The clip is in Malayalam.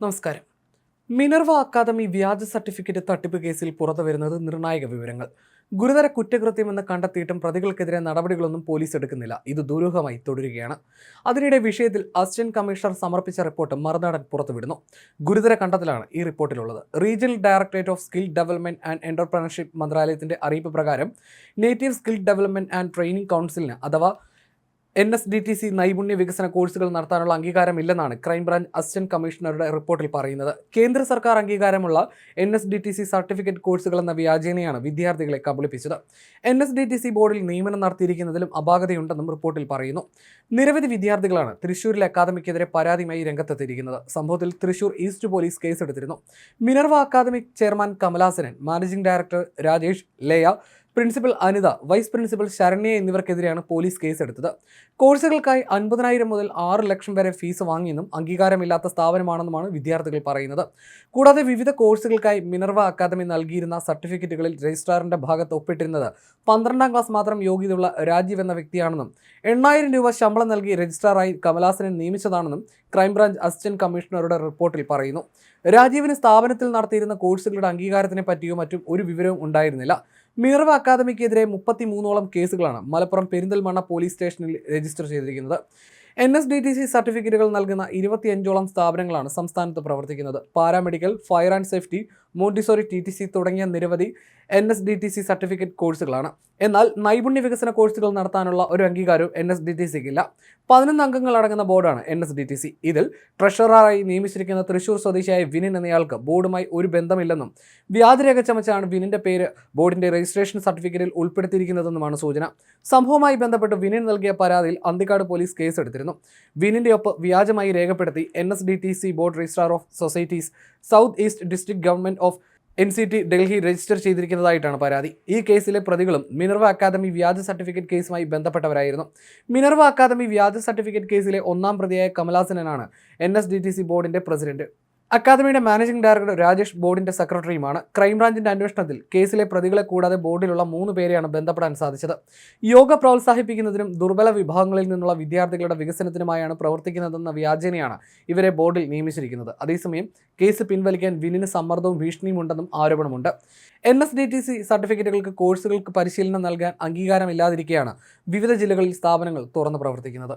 നമസ്കാരം. മിനർവ അക്കാദമി വ്യാജ സർട്ടിഫിക്കറ്റ് തട്ടിപ്പ് കേസിൽ പുറത്തു വരുന്നത് നിർണായക വിവരങ്ങൾ. ഗുരുതര കുറ്റകൃത്യമെന്ന് കണ്ടെത്തിയിട്ടും പ്രതികൾക്കെതിരെ നടപടികളൊന്നും പോലീസ് എടുക്കുന്നില്ല. ഇത് ദുരൂഹമായി തുടരുകയാണ്. അതിനിടെ വിഷയത്തിൽ അസിസ്റ്റന്റ് കമ്മീഷണർ സമർപ്പിച്ച റിപ്പോർട്ട് മറുനാടൻ പുറത്തുവിടുന്നു. ഗുരുതര കണ്ടെത്തലാണ് ഈ റിപ്പോർട്ടിലുള്ളത്. Regional directorate of skill development and entrepreneurship മന്ത്രാലയത്തിന്റെ അറിയിപ്പ് പ്രകാരം native skill development and training കൗൺസിലിന് അഥവാ N S D T C നൈപുണ്യ വികസന കോഴ്സുകൾ നടത്താനുള്ള അംഗീകാരമില്ലെന്നാണ് ക്രൈംബ്രാഞ്ച് അസിസ്റ്റന്റ് കമ്മീഷണറുടെ റിപ്പോർട്ടിൽ പറയുന്നത്. കേന്ദ്ര സർക്കാർ അംഗീകാരമുള്ള N S D T C certificate കോഴ്സുകൾ എന്ന വ്യാജേനയാണ് വിദ്യാർത്ഥികളെ കബളിപ്പിച്ചത്. N S D T C ബോർഡിൽ നിയമനം നടത്തിയിരിക്കുന്നതിലും അപാകതയുണ്ടെന്നും റിപ്പോർട്ടിൽ പറയുന്നു. നിരവധി വിദ്യാർത്ഥികളാണ് തൃശൂരിലെ അക്കാദമിക്കെതിരെ പരാതിയുമായി രംഗത്തെത്തിയിരിക്കുന്നത്. സംഭവത്തിൽ തൃശൂർ ഈസ്റ്റ് പോലീസ് കേസെടുത്തിരുന്നു. Minerva academic chairman Kamalasanan managing director Rajesh Leya principal Anitha vice principal Saranya എന്നിവർക്കെതിരെയാണ് police കേസെടുത്തത്. കോഴ്സുകൾക്കായി അൻപതിനായിരം മുതൽ ആറ് ലക്ഷം വരെ ഫീസ് വാങ്ങിയെന്നും അംഗീകാരമില്ലാത്ത സ്ഥാപനമാണെന്നുമാണ് വിദ്യാർത്ഥികൾ പറയുന്നത്. കൂടാതെ വിവിധ കോഴ്സുകൾക്കായി മിനർവ അക്കാദമി നൽകിയിരുന്ന സർട്ടിഫിക്കറ്റുകളിൽ രജിസ്ട്രാറിന്റെ ഭാഗത്ത് ഒപ്പിട്ടിരുന്നത് പന്ത്രണ്ടാം ക്ലാസ് മാത്രം യോഗ്യതയുള്ള രാജീവ് എന്ന വ്യക്തിയാണെന്നും എണ്ണായിരം രൂപ ശമ്പളം നൽകി രജിസ്ട്രാറായി കമലാസനെ നിയമിച്ചതാണെന്നും ക്രൈംബ്രാഞ്ച് അസിസ്റ്റന്റ് കമ്മീഷണറുടെ റിപ്പോർട്ടിൽ പറയുന്നു. രാജീവിന് സ്ഥാപനത്തിൽ നടത്തിയിരുന്ന കോഴ്സുകളുടെ അംഗീകാരത്തിനെ പറ്റിയോ മറ്റും ഒരു വിവരവും ഉണ്ടായിരുന്നില്ല. മിനർവ അക്കാദമിക്കെതിരെ മുപ്പത്തി മൂന്നോളം കേസുകളാണ് മലപ്പുറം പെരിന്തൽമണ്ണ പോലീസ് സ്റ്റേഷനിൽ രജിസ്റ്റർ ചെയ്തിരിക്കുന്നത്. N S D T C സർട്ടിഫിക്കറ്റുകൾ നൽകുന്ന ഇരുപത്തിയഞ്ചോളം സ്ഥാപനങ്ങളാണ് സംസ്ഥാനത്ത് പ്രവർത്തിക്കുന്നത്. Paramedical fire and safety montessori T T C തുടങ്ങിയ നിരവധി N S D T C certificate കോഴ്സുകളാണ് എന്നാൽ നൈപുണ്യ വികസന കോഴ്സുകൾ നടത്താനുള്ള ഒരു അംഗീകാരവും എൻ എസ് ഡി ടി സിക്കില്ല പതിനൊന്ന് അംഗങ്ങൾ അടങ്ങുന്ന ബോർഡാണ് N S D T C ഇതിൽ ട്രഷററായി നിയമിച്ചിരിക്കുന്ന തൃശൂർ സ്വദേശിയായ വിനിൻ എന്നയാൾക്ക് ബോർഡുമായി ഒരു ബന്ധമില്ലെന്നും വ്യാജരേഖ ചമച്ചാണ് വിനിന്റെ പേര് ബോർഡിന്റെ രജിസ്ട്രേഷൻ സർട്ടിഫിക്കറ്റിൽ ഉൾപ്പെടുത്തിയിരിക്കുന്നതെന്നുമാണ് സൂചന. സംഭവവുമായി ബന്ധപ്പെട്ട് വിനിൻ നൽകിയ പരാതിയിൽ അന്തിക്കാട് പോലീസ് കേസെടുത്തിരുന്നു. വിനിന്റെ ഒപ്പ് വ്യാജമായി രേഖപ്പെടുത്തി N S D T C board registrar of societies south east district government of N C T Delhi register ചെയ്തിരിക്കുന്നതായിട്ടാണ് പരാതി. ഈ കേസിലെ പ്രതികളും മിനർവ അക്കാദമി വ്യാജ സർട്ടിഫിക്കറ്റ് കേസുമായി ബന്ധപ്പെട്ടവരായിരുന്നു. മിനർവ അക്കാദമി വ്യാജ സർട്ടിഫിക്കറ്റ് കേസിലെ ഒന്നാം പ്രതിയായ കമലാസനാണ് N S D T C ബോർഡിന്റെ പ്രസിഡന്റ് അക്കാദമിയുടെ മാനേജിംഗ് ഡയറക്ടർ രാജേഷ് ബോർഡിന്റെ സെക്രട്ടറിയുമാണ്. ക്രൈംബ്രാഞ്ചിന്റെ അന്വേഷണത്തിൽ കേസിലെ പ്രതികളെ കൂടാതെ ബോർഡിലുള്ള മൂന്ന് പേരെയാണ് ബന്ധപ്പെടാൻ സാധിച്ചത്. യോഗ പ്രോത്സാഹിപ്പിക്കുന്നതിനും ദുർബല വിഭാഗങ്ങളിൽ നിന്നുള്ള വിദ്യാർത്ഥികളുടെ വികസനത്തിനുമായാണ് പ്രവർത്തിക്കുന്നതെന്ന വ്യാജേനയാണ് ഇവരെ ബോർഡിൽ നിയമിച്ചിരിക്കുന്നത്. അതേസമയം കേസ് പിൻവലിക്കാൻ വിനിന് സമ്മർദ്ദവും ഭീഷണിയും ഉണ്ടെന്നും ആരോപണമുണ്ട്. N S D T C സർട്ടിഫിക്കറ്റുകൾക്ക് കോഴ്സുകൾക്ക് പരിശീലനം നൽകാൻ അംഗീകാരമില്ലാതിരിക്കെയാണ് വിവിധ ജില്ലകളിൽ സ്ഥാപനങ്ങൾ തുറന്നു പ്രവർത്തിക്കുന്നത്.